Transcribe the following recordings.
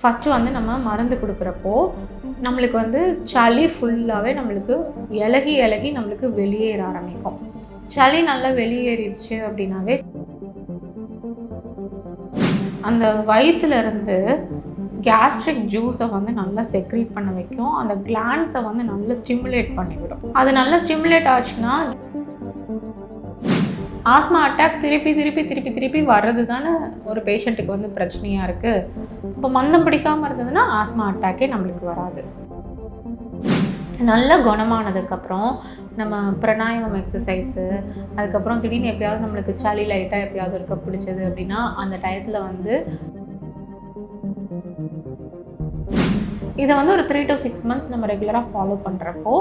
First வந்து நம்ம மருந்து கொடுக்குறப்போ நம்மளுக்கு வந்து சளி ஃபுல்லாகவே நம்மளுக்கு இலகி இலகி நம்மளுக்கு வெளியேற ஆரம்பிக்கும். சளி நல்லா வெளியேறிடுச்சு அப்படின்னாவே அந்த வயிற்றுலேருந்து கேஸ்ட்ரிக் ஜூஸை வந்து நல்லா செக்ரேட் பண்ண வைக்கும். அந்த கிளான்ஸை வந்து நல்லா ஸ்டிமுலேட் பண்ணிவிடும். அது நல்லா ஸ்டிமுலேட் ஆச்சுன்னா ஆஸ்மா அட்டாக் திருப்பி திருப்பி திருப்பி திருப்பி வர்றது தானே ஒரு பேஷண்ட்டுக்கு வந்து பிரச்சனையாக இருக்குது இப்போ மந்தம் பிடிக்காமல் இருந்ததுன்னா ஆஸ்மா அட்டாக்கே நம்மளுக்கு வராது. நல்ல குணமானதுக்கப்புறம் நம்ம பிராணாயாமம் எக்ஸசைஸு அதுக்கப்புறம் திடீர்னு எப்பயாவது நம்மளுக்கு சளி லைட்டாக எப்பயாவது இருக்க பிடிச்சது அப்படின்னா அந்த டயத்தில் வந்து இதை வந்து ஒரு த்ரீ டு சிக்ஸ் மந்த்ஸ் நம்ம ரெகுலராக ஃபாலோ பண்ணுறப்போ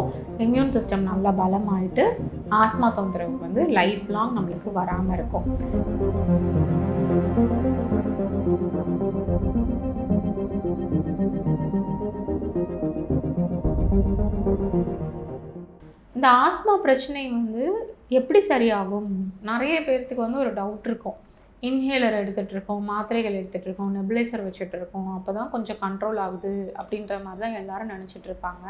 இம்யூன் சிஸ்டம் நல்லா பலமாயிட்டு ஆஸ்மா தொந்தரவு வந்து லைஃப் லாங் நம்மளுக்கு வராமல் இருக்கும். இந்த ஆஸ்மா பிரச்சனை வந்து எப்படி சரியாகும்? நிறைய பேர்த்துக்கு வந்து ஒரு டவுட் இருக்கும். இன்ஹேலர் எடுத்துகிட்ருக்கோம் மாத்திரைகள் எடுத்துகிட்ருக்கோம் நெப்லேசர் வச்சுட்ருக்கோம் அப்போ தான் கொஞ்சம் கண்ட்ரோல் ஆகுது அப்படின்ற மாதிரி தான் எல்லோரும் நினச்சிட்ருப்பாங்க.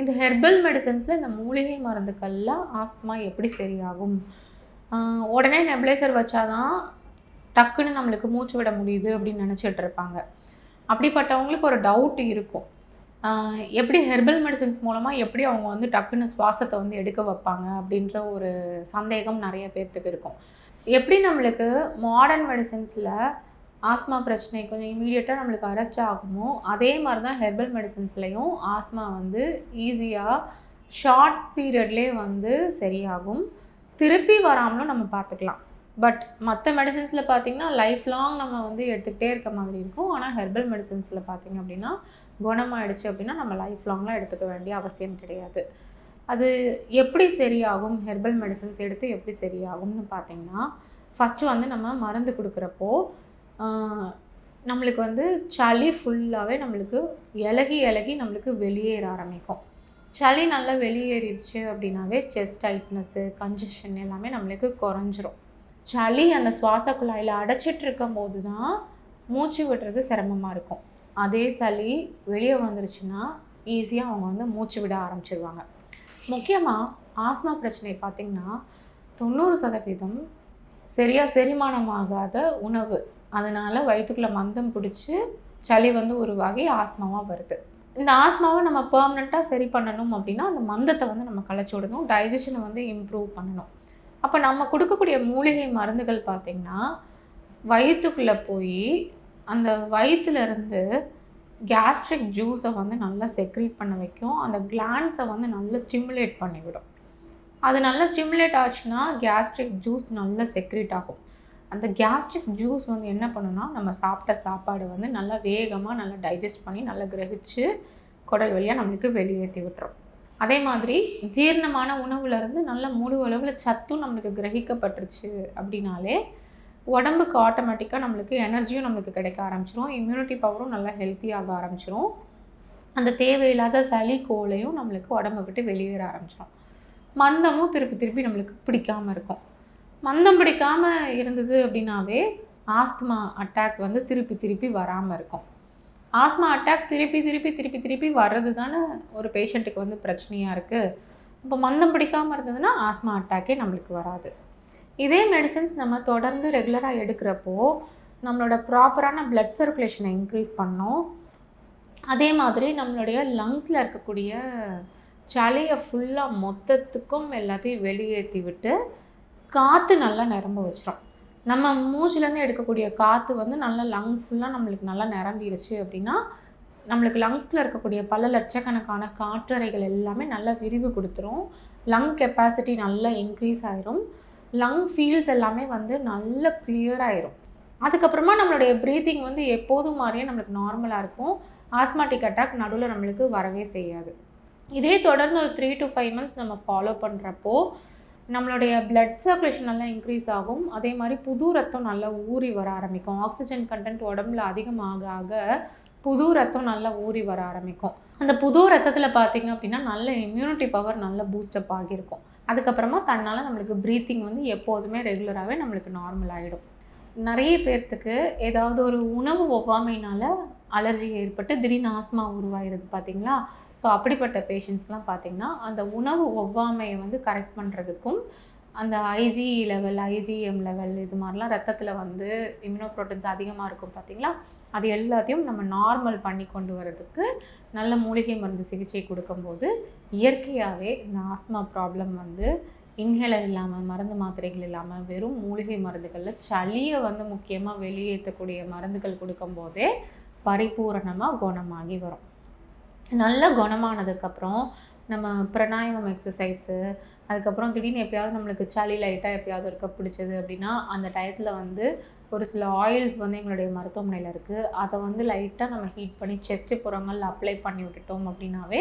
இந்த ஹெர்பல் மெடிசன்ஸில் இந்த மூலிகை மருந்துக்கள்லாம் ஆஸ்துமா எப்படி சரியாகும்? உடனே நெபுலைசர் வச்சாதான் டக்குன்னு நம்மளுக்கு மூச்சு விட முடியுது அப்படின்னு நினச்சிட்டு இருப்பாங்க அப்படிப்பட்டவங்களுக்கு ஒரு டவுட் இருக்கும். எப்படி ஹெர்பல் மெடிசன்ஸ் மூலமாக எப்படி அவங்க வந்து டக்குன்னு சுவாசத்தை வந்து எடுக்க வைப்பாங்க அப்படின்ற ஒரு சந்தேகம் நிறைய பேர்த்துக்கு இருக்கும். எப்படி நம்மளுக்கு மாடர்ன் மெடிசன்ஸில் ஆஸ்மா பிரச்சனை கொஞ்சம் இமீடியட்டாக நம்மளுக்கு அரெஸ்ட் ஆகுமோ அதே மாதிரி தான் ஹெர்பல் மெடிசன்ஸ்லேயும் ஆஸ்மா வந்து ஈஸியாக ஷார்ட் பீரியட்லேயே வந்து சரியாகும். திருப்பி வராமலும் நம்ம பார்த்துக்கலாம். பட் மற்ற மெடிசன்ஸில் பார்த்தீங்கன்னா லைஃப் லாங் நம்ம வந்து எடுத்துக்கிட்டே இருக்க மாதிரி இருக்கும். ஆனால் ஹெர்பல் மெடிசன்ஸில் பார்த்திங்க அப்படின்னா குணமாயிடுச்சு அப்படின்னா நம்ம லைஃப் லாங்லாம் எடுத்துக்க வேண்டிய அவசியம் கிடையாது. அது எப்படி சரியாகும்? ஹெர்பல் மெடிசன்ஸ் எடுத்து எப்படி சரியாகும்னு பார்த்தீங்கன்னா ஃபஸ்ட்டு வந்து நம்ம மருந்து கொடுக்குறப்போ நம்மளுக்கு வந்து சளி ஃபுல்லாகவே நம்மளுக்கு இலகி இலகி நம்மளுக்கு வெளியேற ஆரம்பிக்கும். சளி நல்லா வெளியேறிடுச்சு அப்படின்னாவே செஸ்ட் டைட்னஸ்ஸு கன்ஜஷன் எல்லாமே நம்மளுக்கு குறைஞ்சிரும். சளி அந்த சுவாச குழாயில் அடைச்சிட்டு இருக்கும் போது தான் மூச்சு விடுறது சிரமமாக இருக்கும். அதே சளி வெளியே வந்துருச்சுன்னா ஈஸியாக அவங்க வந்து மூச்சு விட ஆரம்பிச்சிருவாங்க. முக்கியமாக ஆஸ்மா பிரச்சனை பார்த்திங்கன்னா தொண்ணூறு சதவீதம் சரியாக செரிமானமாகாத உணவு. அதனால் வயிற்றுக்குள்ளே மந்தம் பிடிச்சி சளி வந்து உருவாகி ஆஸ்மாவாக வருது. இந்த ஆஸ்மாவை நம்ம பெர்மனெண்ட்டாக சரி பண்ணணும் அப்படின்னா அந்த மந்தத்தை வந்து நம்ம களைச்சி விடணும் டைஜஷனை வந்து இம்ப்ரூவ் பண்ணணும். அப்போ நம்ம கொடுக்கக்கூடிய மூலிகை மருந்துகள் பார்த்திங்கன்னா வயிற்றுக்குள்ளே போய் அந்த வயிற்றுலேருந்து கேஸ்ட்ரிக் ஜூஸை வந்து நல்லா செக்ரேட் பண்ண வைக்கும். அந்த கிளான்ஸை வந்து நல்லா ஸ்டிமுலேட் பண்ணிவிடும். அது நல்லா ஸ்டிமுலேட் ஆச்சுன்னா கேஸ்ட்ரிக் ஜூஸ் நல்லா செக்ரேட் ஆகும். அந்த கேஸ்ட்ரிக் ஜூஸ் வந்து என்ன பண்ணுன்னா நம்ம சாப்பிட்ட சாப்பாடு வந்து நல்லா வேகமாக நல்லா டைஜஸ்ட் பண்ணி நல்லா கிரகிச்சு குடல் வழியாக நம்மளுக்கு வெளியேற்றி விட்டுரும். அதே மாதிரி ஜீரணமான உணவுலேருந்து நல்ல முழு அளவில் சத்தும் நம்மளுக்கு கிரகிக்கப்பட்டுருச்சு அப்படின்னாலே உடம்புக்கு ஆட்டோமேட்டிக்காக நம்மளுக்கு எனர்ஜியும் நம்மளுக்கு கிடைக்க ஆரம்பிச்சிரும். இம்யூனிட்டி பவரும் நல்லா ஹெல்த்தியாக ஆரம்பிச்சிரும். அந்த தேவையில்லாத சளி கோலையும் நம்மளுக்கு உடம்பை விட்டு வெளியேற ஆரம்பிச்சிடும் மந்தமும் திருப்பி திருப்பி நம்மளுக்கு பிடிக்காமல் இருக்கும். மந்தம் பிடிக்காமல் இருந்தது அப்படின்னாவே ஆஸ்துமா அட்டாக் வந்து திருப்பி திருப்பி வராமல் இருக்கும். ஆஸ்மா அட்டாக் திருப்பி திருப்பி திருப்பி திருப்பி வர்றது தானே ஒரு பேஷண்ட்டுக்கு வந்து பிரச்சனையாக இருக்குது இப்போ மந்தம் பிடிக்காமல் இருந்ததுன்னா ஆஸ்மா அட்டாக்கே நம்மளுக்கு வராது. இதே மெடிசன்ஸ் நம்ம தொடர்ந்து ரெகுலராக எடுக்கிறப்போ நம்மளோட ப்ராப்பரான பிளட் சர்க்குலேஷனை இன்க்ரீஸ் பண்ணோம். அதே மாதிரி நம்மளுடைய லங்ஸில் இருக்கக்கூடிய சளியை ஃபுல்லாக மொத்தத்துக்கும் எல்லாத்தையும் வெளியேற்றி விட்டு காற்று நல்லா நிரம்ப வச்சிடும் நம்ம மூச்சுலேருந்து எடுக்கக்கூடிய காற்று வந்து நல்லா லங் ஃபுல்லாக நம்மளுக்கு நல்லா நிரம்பிருச்சு அப்படின்னா நம்மளுக்கு லங்ஸில் இருக்கக்கூடிய பல லட்சக்கணக்கான காற்றறைகள் எல்லாமே நல்லா விரிவு கொடுத்துரும். லங் கெப்பாசிட்டி நல்லா இன்க்ரீஸ் ஆயிரும். லங் ஃபீல்ஸ் எல்லாமே வந்து நல்ல கிளியராகிடும் அதுக்கப்புறமா நம்மளுடைய ப்ரீத்திங் வந்து எப்போதும் மாதிரியே நம்மளுக்கு நார்மலாக இருக்கும். ஆஸ்மாட்டிக் அட்டாக் நடுவில் நம்மளுக்கு வரவே செய்யாது. இதே தொடர்ந்து ஒரு த்ரீ டு ஃபைவ் மந்த்ஸ் நம்ம ஃபாலோ பண்ணுறப்போ நம்மளுடைய பிளட் சர்க்குலேஷன் நல்லா இன்க்ரீஸ் ஆகும். அதே மாதிரி புது ரத்தம் நல்லா ஊறி வர ஆரம்பிக்கும். ஆக்சிஜன் கண்டென்ட் உடம்புல அதிகமாக ஆக புது ரத்தம் நல்லா ஊறி வர ஆரம்பிக்கும். அந்த புது ரத்தத்தில் பார்த்தீங்க அப்படின்னா நல்ல இம்யூனிட்டி பவர் நல்ல பூஸ்டப் ஆகியிருக்கும். அதுக்கப்புறமா தன்னால் நம்மளுக்கு ப்ரீத்திங் வந்து எப்போதுமே ரெகுலராகவே நம்மளுக்கு நார்மல் ஆகிடும் நிறைய பேர்த்துக்கு ஏதாவது ஒரு உணவு ஒவ்வாமைனால அலர்ஜி ஏற்பட்டு திடீர்னு ஆஸ்மா உருவாகிறது பார்த்திங்களா ஸோ அப்படிப்பட்ட பேஷண்ட்ஸ்லாம் பார்த்திங்கன்னா அந்த உணவு ஒவ்வாமையை வந்து கரெக்ட் பண்ணுறதுக்கும் அந்த ஐஜி லெவல் ஐஜிஎம் லெவல் இது மாதிரிலாம் ரத்தத்தில் வந்து இம்யூனோப்ரோட்டீன்ஸ் அதிகமாக இருக்கும் பார்த்தீங்களா அது எல்லாத்தையும் நம்ம நார்மல் பண்ணி கொண்டு வரதுக்கு நல்ல மூலிகை மருந்து சிகிச்சை கொடுக்கும்போது இயற்கையாகவே இந்த ஆஸ்மா ப்ராப்ளம் வந்து இன்ஹேலர் இல்லாமல் மருந்து மாத்திரைகள் இல்லாமல் வெறும் மூலிகை மருந்துகளில் சளியை வந்து முக்கியமாக வெளியேற்றக்கூடிய மருந்துகள் கொடுக்கும்போதே பரிபூரணமாக குணமாகி வரும். நல்ல குணமானதுக்கப்புறம் நம்ம பிராணாயாமம் எக்ஸசைஸு அதுக்கப்புறம் திடீர்னு எப்பயாவது நம்மளுக்கு சளி லைட்டாக எப்பயாவது இருக்க பிடிச்சது அப்படின்னா அந்த டயத்தில் வந்து ஒரு சில ஆயில்ஸ் வந்து எங்களுடைய மருத்துவமனையில் இருக்குது அதை வந்து லைட்டாக நம்ம ஹீட் பண்ணி செஸ்ட்டு புறங்கள் அப்ளை பண்ணி விட்டுட்டோம் அப்படின்னாவே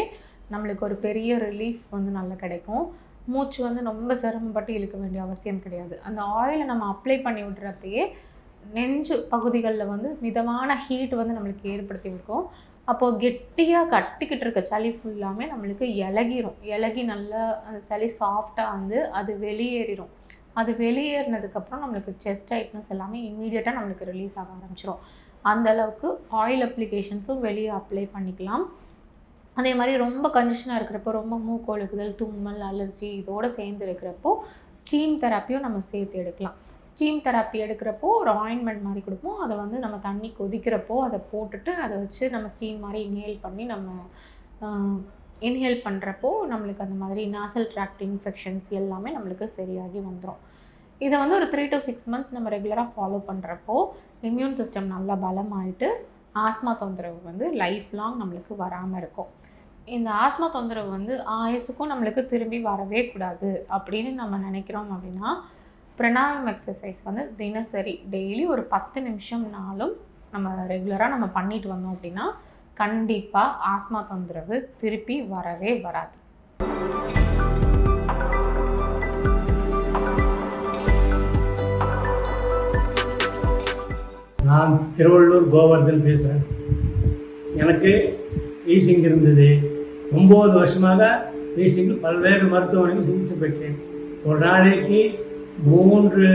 நம்மளுக்கு ஒரு பெரிய ரிலீஃப் வந்து நல்லா கிடைக்கும். மூச்சு வந்து ரொம்ப சிரமப்பட்டு இழுக்க வேண்டிய அவசியம் கிடையாது. அந்த ஆயிலை நம்ம அப்ளை பண்ணி விட்டுறப்பயே நெஞ்சு பகுதிகளில் வந்து மிதமான ஹீட் வந்து நம்மளுக்கு ஏற்படுத்தி இருக்கும் அப்போது கெட்டியாக கட்டிக்கிட்டு இருக்க சளி ஃபுல்லாமே நம்மளுக்கு இலகிரும். இலகி நல்லா அந்த சளி சாஃப்டாக வந்து அது வெளியேறிடும் அது வெளியேறினதுக்கப்புறம் நம்மளுக்கு செஸ்ட் டைட்னஸ் எல்லாமே இம்மீடியட்டாக நம்மளுக்கு ரிலீஸ் ஆக ஆரம்பிச்சிடும் அந்த அளவுக்கு ஆயில் அப்ளிகேஷன்ஸும் வெளியே அப்ளை பண்ணிக்கலாம். அதே மாதிரி ரொம்ப கண்டிஷனாக இருக்கிறப்போ ரொம்ப மூக்கொழுக்குதல் தும்மல் அலர்ஜி இதோடு சேர்ந்து இருக்கிறப்போ ஸ்டீம் தெராப்பியும் நம்ம சேர்த்து எடுக்கலாம். ஸ்டீம் தெராப்பி எடுக்கிறப்போ ஒரு ஆயின்மெண்ட் மாதிரி கொடுப்போம். அதை வந்து நம்ம தண்ணி கொதிக்கிறப்போ அதை போட்டுட்டு அதை வச்சு நம்ம ஸ்டீம் மாதிரி இன்ஹேல் பண்ணி நம்ம இன்ஹேல் பண்ணுறப்போ நம்மளுக்கு அந்த மாதிரி நாசல் ட்ராக்ட் இன்ஃபெக்ஷன்ஸ் எல்லாமே நம்மளுக்கு சரியாகி வந்துடும் இதை வந்து ஒரு த்ரீ டு சிக்ஸ் மந்த்ஸ் நம்ம ரெகுலராக ஃபாலோ பண்ணுறப்போ இம்யூன் சிஸ்டம் நல்லா பலமாயிட்டு ஆஸ்மா தொந்தரவு வந்து லைஃப் லாங் நம்மளுக்கு வராமல் இருக்கும். இந்த ஆஸ்மா தொந்தரவு வந்து ஆயுசுக்கும் நம்மளுக்கு திரும்பி வரவே கூடாது அப்படின்னு நம்ம நினைக்கிறோம் அப்படின்னா பிரணாயம் எக்ஸசைஸ் வந்து தினசரி டெய்லி ஒரு பத்து நிமிஷம்னாலும் நம்ம ரெகுலராக நம்ம பண்ணிட்டு வந்தோம் அப்படின்னா கண்டிப்பாக ஆஸ்மா தொந்தரவு திருப்பி வரவே வராது. நான் திருவள்ளூர் கோவர்தன் பேசுகிறேன் எனக்கு ஈசிங் இருந்தது. ஒம்பது வருஷமாக பேசிக்கு பல்வேறு மருத்துவமனைகள் சிகிச்சை பெற்றேன். ஒரு நாளைக்கு மூன்று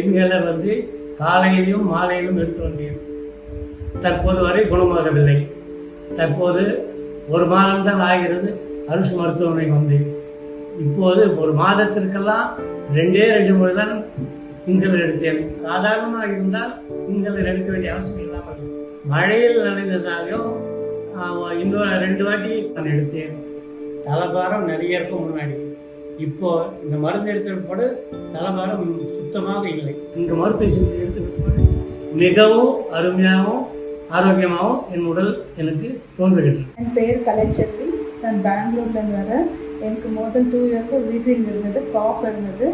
இன்ஹேலர் வந்து காலையிலும் மாலையிலும் எடுத்து வந்தேன். தற்போது வரை குணமாகவில்லை. தற்போது ஒரு மாதம்தான் ஆகிறது அருஷ் மருத்துவமனை வந்து இப்போது ஒரு மாதத்திற்கெல்லாம் ரெண்டே ரெண்டு முறை தான் இன்ஹேலர் எடுத்தேன். சாதாரணமாக இருந்தால் இன்ஹேலர் எடுக்க வேண்டிய அவசியம் இல்லாமல் மழையில் நனைந்ததாலையும் இன்னொரு ரெண்டு வாட்டி நான் எடுத்தேன். தலைபாரம் நிறைய இருக்கும் முன்னாடி. இப்போ இந்த மருந்து எடுத்த பிற்பாடு தலைபாரம் சுத்தமாக இல்லை. இந்த மருத்துவ சிகிச்சை எடுத்த பிற்பாடு மிகவும் அருமையாகவும் ஆரோக்கியமாகவும் என் உடல் எனக்கு தோன்றுகின்றது. என் பெயர் கலைச்செல்வி நான் பெங்களூர்லேருந்து வரேன். எனக்கு மோர் டூ இயர்ஸாக வீசிங் இருந்தது காஃப் இருந்தது.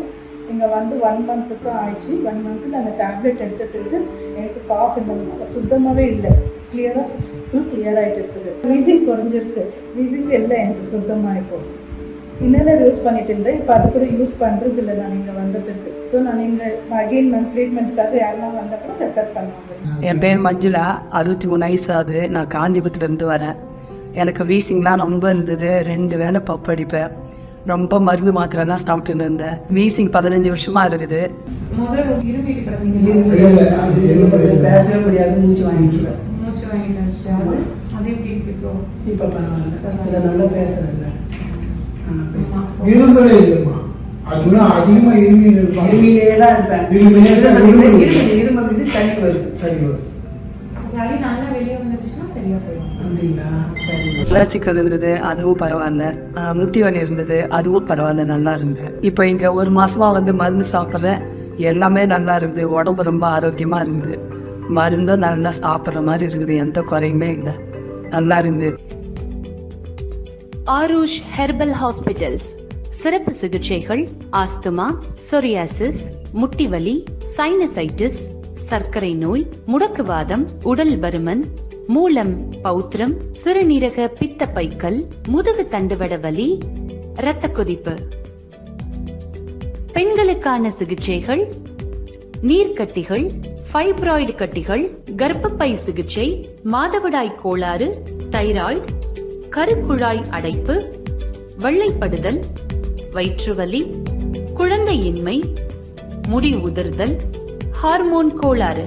இங்கே வந்து ஒன் மந்த்துக்கும் ஆயிடுச்சு. ஒன் மந்த்தில் அந்த டேப்லெட் எடுத்துகிட்டு இருக்கு. எனக்கு காஃப் இந்த சுத்தமாகவே இல்லை. கிளியராக ஃபுல் கிளியர் ஆகிட்டு இருக்குது வீசிங் குறைஞ்சிருக்கு. வீசிங் இல்லை எனக்கு சுத்தமாக இப்போ இன்னலர் யூஸ் பண்ணிட்டு இருந்தேன். இப்போ அது கூட யூஸ் பண்ணுறது இல்லை நான் இங்கே வந்த பிறகு ஸோ நான் இங்கே அகெயின் மந்த் ட்ரீட்மெண்ட்டுக்காக யாரெல்லாம் வந்தப்போ ரெஃபர் பண்ணுவாங்க. என் பேர் மஞ்சுளா. அறுபத்தி மூணு வயசு ஆகுது. நான் காஞ்சிபுரத்துலேருந்து வரேன். எனக்கு வீசிங்லாம் ரொம்ப இருந்தது. ரெண்டு வேளை பப்பு அடிப்பேன். ரொம்ப மருந்து மாத்திரைலாம் சாப்பிட்டுன்னு இருந்தேன். வீசிங் பதினஞ்சு வருஷமா இருக்குது. பேசவே முடியாது. மூச்சு வாங்கிட்டு மூச்சு வாங்கிட்டு அது எப்படி இருக்கு இப்போ பரவாயில்ல. இதை நல்லா பேசுறேன் இரும்பலே இல்லைம்மா. அதுனா அதிகமா இருமி இருப்பாங்க. இருமிலே தான் இருப்பேன். இருமிலே தான் இருமல். இருமல் இருமல் இது சளி வருது. சரி வரும் சளி நல்லா வெளியே வந்துருச்சுன்னா சரியா போயிடும். அப்படிங்களா? சரி. வளர்ச்சிக்கிறது இருந்தது அதுவும் பரவாயில்ல. ஆஹ் முட்டி வலி இருந்தது அதுவும் பரவாயில்ல நல்லா இருந்தது. இப்போ இங்கே ஒரு மாசமா வந்து மருந்து சாப்பிட்றேன். எல்லாமே நல்லா இருந்தது உடம்பு ரொம்ப ஆரோக்கியமா இருந்தது மருந்தும் நல்லா சாப்பிட்ற மாதிரி இருக்குது. எந்த குறையுமே இல்லை. நல்லா இருந்தது ஆரூஷ் ஹெர்பல் ஹாஸ்பிட்டல்ஸ் சிறப்பு சிகிச்சைகள் ஆஸ்துமா சொரியாசிஸ் முட்டிவலி சைனசைட்டிஸ் சர்க்கரை நோய் முடக்குவாதம் உடல் பருமன் மூலம் பௌத்திரம் சிறுநீரக பித்தப்பைக்கல் முதுகு தண்டுவட வலி இரத்த கொதிப்பு. பெண்களுக்கான சிகிச்சைகள் நீர்க்கட்டிகள் ஃபைப்ராய்டு கட்டிகள் கர்ப்பப்பை சிகிச்சை மாதவிடாய் கோளாறு தைராய்டு கருக்குழாய் அடைப்பு வெள்ளைப்படுதல் வயிற்றுவலி குழந்தையின்மை முடி உதிர்தல் ஹார்மோன் கோளாறு.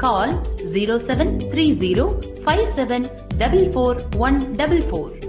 Call 0730